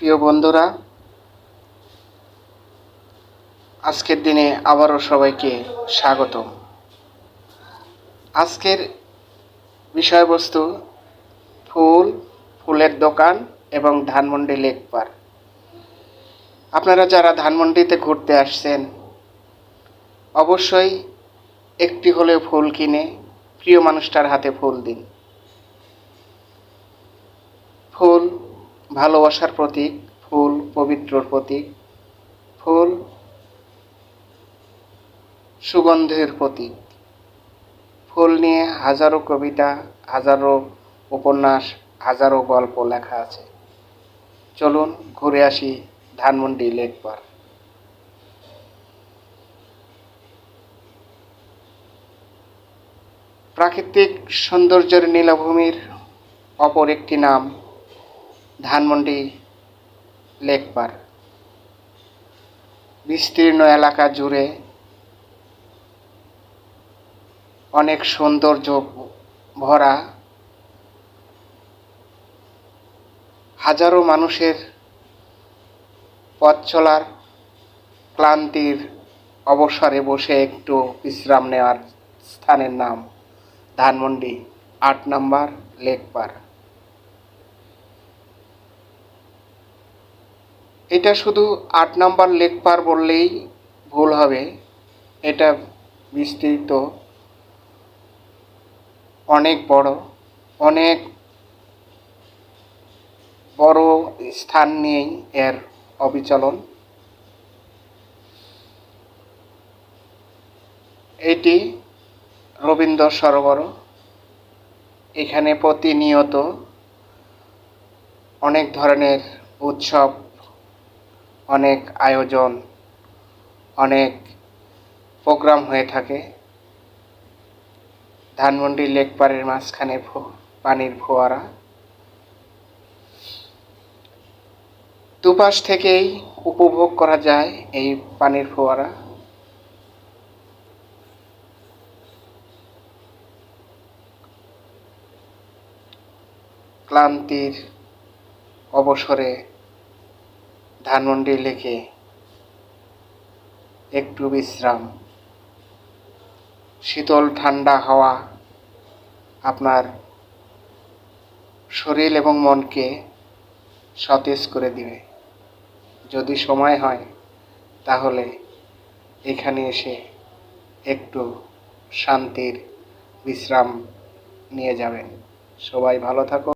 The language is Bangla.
প্রিয় বন্ধুরা, আজকের দিনে আবারও সবাইকে স্বাগতম। আজকের বিষয়বস্তু ফুল, ফুলের দোকান এবং ধানমন্ডি লেক পার আপনারা যারা ধানমন্ডিতে ঘুরতে আসছেন, অবশ্যই একটি হলেও ফুল কিনে প্রিয় মানুষটার হাতে ফুল দিন। ফুল ভালোবাসার প্রতীক, ফুল, পবিত্রর প্রতীক, ফুল সুগন্ধের প্রতীক। ফুল নিয়ে হাজারো কবিতা, হাজারো উপন্যাস, হাজারো গল্প লেখা আছে। চলুন ঘুরে আসি ধানমন্ডি লেক পার। প্রাকৃতিক সৌন্দর্যের নীলাভূমির অপর একটি নাম ধানমন্ডি লেক পার। বিস্তীর্ণ এলাকা জুড়ে অনেক সৌন্দর্য ভরা। হাজারো মানুষের পথ চলার ক্লান্তির অবসরে বসে একটু বিশ্রাম নেওয়ার স্থানের নাম ধানমন্ডি, আট নাম্বার লেক পার। এটা শুধু আট নাম্বার লেক পার বললেই ভুল হবে। এটা বিস্তৃত। অনেক বড় অনেক বড় স্থান নিয়েই এর অবিচলন। এটি রবীন্দ্র সরোবর। এখানে প্রতিনিয়ত অনেক ধরনের উৎসব অনেক আয়োজন, অনেক প্রোগ্রাম হয়ে থাকে। ধানমন্ডি লেক পাড়ের মাঝখানে পানির ফোয়ারা। দুপাশ থেকেই উপভোগ করা যায় এই পানির ফোয়ারা। ক্লান্তির অবসরে ধানমন্ডি লেকে একটু বিশ্রাম। শীতল ঠান্ডা হাওয়া আপনার শরীর এবং মনকে সতেজ করে দিবে। যদি সময় হয়, তাহলে এখানে এসে একটু শান্তির বিশ্রাম নিয়ে যাবেন। সবাই ভালো থাকো